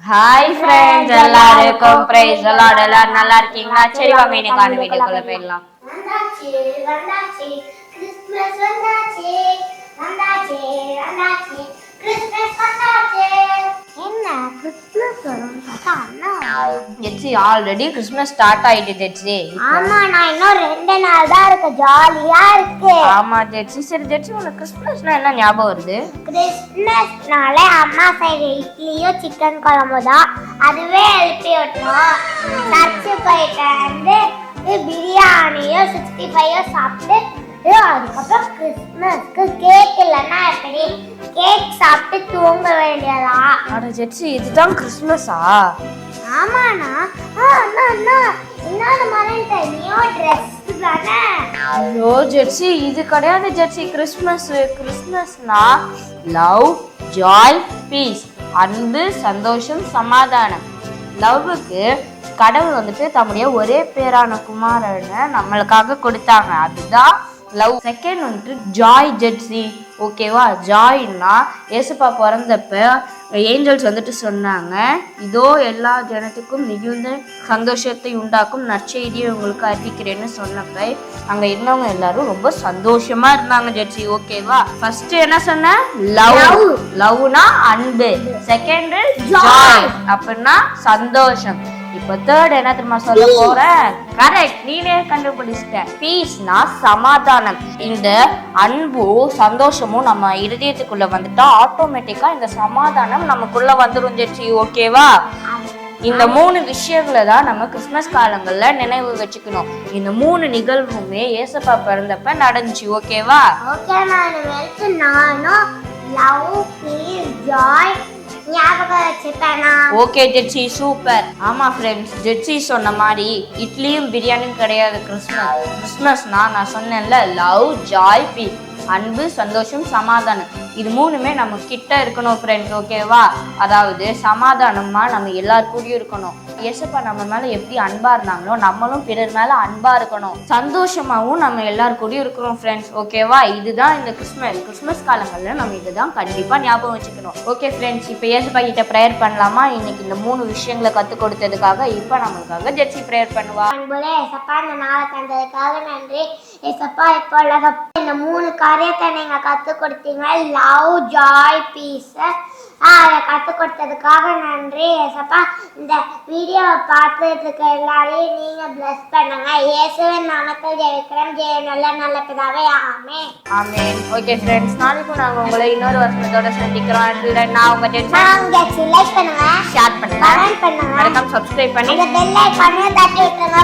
Hi friends எல்லாருக்கும் price எல்லாரும் எல்லாரும் நல்லா இருக்கீங்களா? சரி வாங்க இன்னைக்கான வீடியோக்குள்ள போயிடலாம். வந்தாச்சு வந்தாச்சு. கிறிஸ்துமஸ் வந்தாச்சு. வந்தாச்சு வந்தாச்சு. கிறிஸ்துமஸ் வந்தாச்சு. ஜெட்ஸி ஆல்ரெடி கிறிஸ்மஸ் ஸ்டார்ட் ஆயிட்டு ஜெட்ஸி. ஆமா நான் இன்னும் ரெண்டு நாள் தான் இருக்கு. ஜாலியா இருக்கு. ஆமா ஜெட்ஸி. சரி ஜெட்ஸி உனக்கு கிறிஸ்மஸ்னா என்ன ஞாபகம் வருது? கிறிஸ்துமஸ்னாலே அம்மா செய்கிற இட்லியும் சிக்கன் குழம்பு தான். அதுவே எழுப்பி விட்டோம் சர்ச்சு போயிட்டு வந்து பிரியாணியும் சிக்ஸ்டி ஃபைவும் சாப்பிட்டு அதுக்கப்புறம் கிறிஸ்மஸ்க்கு கேக் இல்லைன்னா எப்படி கேக் சாப்பிட்டு தூங்க வேண்டியதா அட ஜெட்ஸி இதுதான் கிறிஸ்மஸா? ஆமாண்ணா ஆ அண்ணா அண்ணா இன்னொரு மறந்துட்டேன் ட்ரெஸ் தானே ஐயோ இது கிடையாது ஜெட்ஸி. கிறிஸ்மஸ் கிறிஸ்மஸ்னா லவ் ஜாய் பீஸ் அன்பு சந்தோஷம் சமாதானம். லவ்வுக்கு கடவுள் வந்துட்டு தம்முடைய ஒரே பேரான குமாரனை நம்மளுக்காக கொடுத்தாங்க. அதுதான் லவ் செகண்ட் வந்துட்டு ஜாய் ஜெட்ஸி ஓகேவா ஜாய்னா ஏசுப்பா பிறந்தப்ப ஏஞ்சல்ஸ் வந்துட்டு சொன்னாங்க இதோ எல்லா ஜனத்துக்கும் மிகுந்த சந்தோஷத்தை உண்டாக்கும் நற்செய்தியை உங்களுக்கு அறிவிக்கிறேன்னு சொன்னப்ப அங்க இருந்தவங்க எல்லாரும் ரொம்ப சந்தோஷமா இருந்தாங்க ஜெட்ஸி ஓகேவா ஃபர்ஸ்ட் என்ன சொன்ன? லவ் லவ்னா அன்பு. செகண்ட் ஜாய் அப்படின்னா சந்தோஷம். இப்போ தேர்ட் என்ன தெரியுமா சொல்ல போறேன்? கரெக்ட் நீனே கண்டுபிடிச்சிட்ட. பீஸ்னா சமாதானம். இந்த அன்பும் சந்தோஷமும் நம்ம இருதயத்துக்குள்ள வந்துட்டா ஆட்டோமேட்டிக்கா இந்த சமாதானம் நமக்குள்ள வந்துரும் ஜெட்சி ஓகேவா இந்த மூணு விஷயங்களை தான் நம்ம கிறிஸ்மஸ் காலங்கள்ல நினைவு வச்சுக்கணும். இந்த மூணு நிகழ்வுமே ஏசப்பா பிறந்தப்ப நடந்துச்சு. ஓகேவா ஓகே நானும் love peace joy okay Jetsy super ஆமா ஃப்ரெண்ட்ஸ் ஜெட்சி சொன்ன மாதிரி இட்லியும் பிரியாணியும் கிடையாது கிறிஸ்மஸ் கிறிஸ்மஸ்னா நான் சொன்னேன்ல லவ் ஜாய் பி அன்பு சந்தோஷம் சமாதானம். இது மூணுமே நம்ம கிட்ட இருக்கணும் ஃப்ரெண்ட்ஸ் ஓகேவா அதாவது சமாதானமா நம்ம எல்லார் கூடயும் இருக்கணும். இயேசப்பா நம்ம மேல எப்படி அன்பா இருந்தாங்களோ நம்மளும் பிறர் மேல அன்பா இருக்கணும். சந்தோஷமாவும் நம்ம எல்லார் கூடயும் இருக்கிறோம் ஃப்ரெண்ட்ஸ் ஓகேவா இதுதான் இந்த கிறிஸ்மஸ் கிறிஸ்மஸ் காலங்கள்ல நம்ம இதுதான் கண்டிப்பா ஞாபகம் வச்சுக்கணும். ஓகே ஃப்ரெண்ட்ஸ் இப்போ ஏசப்பா கிட்ட ப்ரேயர் பண்ணலாமா? இன்னைக்கு இந்த மூணு விஷயங்களை கற்றுக் கொடுத்ததுக்காக இப்போ நம்மளுக்காக ஜெர்சி ப்ரேயர் பண்ணுவா. அன்புலே ஏசப்பா இந்த நாளை தந்ததுக்காக நன்றி. ஏசப்பா இப்போ இந்த மூணு காரியத்தை நீங்க கற்றுக் கொடுத்தீங்க. லவ் ஜாய் பீஸ் கற்றுக் கொடுத்ததுக்காக நன்றி ஏசப்பா. இந்த வீடியோவை பார்த்துட்டு இருக்க எல்லாரையும் நீங்க bless பண்ணுங்க. இயேசுவின் நாமத்தில் ஜெயிக்கிறோம் ஜெய நல்ல நல்ல பிதாவே ஆமே ஆமென். ஓகே ஃப்ரெண்ட்ஸ் நாளைக்கும் நாங்கள் உங்களை இன்னொரு வருஷத்தோட சந்திக்கிறோம். நான் உங்க ஜெட்சி நாங்க லைக் பண்ணுங்க. ஷேர் பண்ணுங்க. கமெண்ட் பண்ணுங்க. மறக்காம சப்ஸ்கிரைப் பண்ணி. பெல் தட்டி விட்டுருங்க.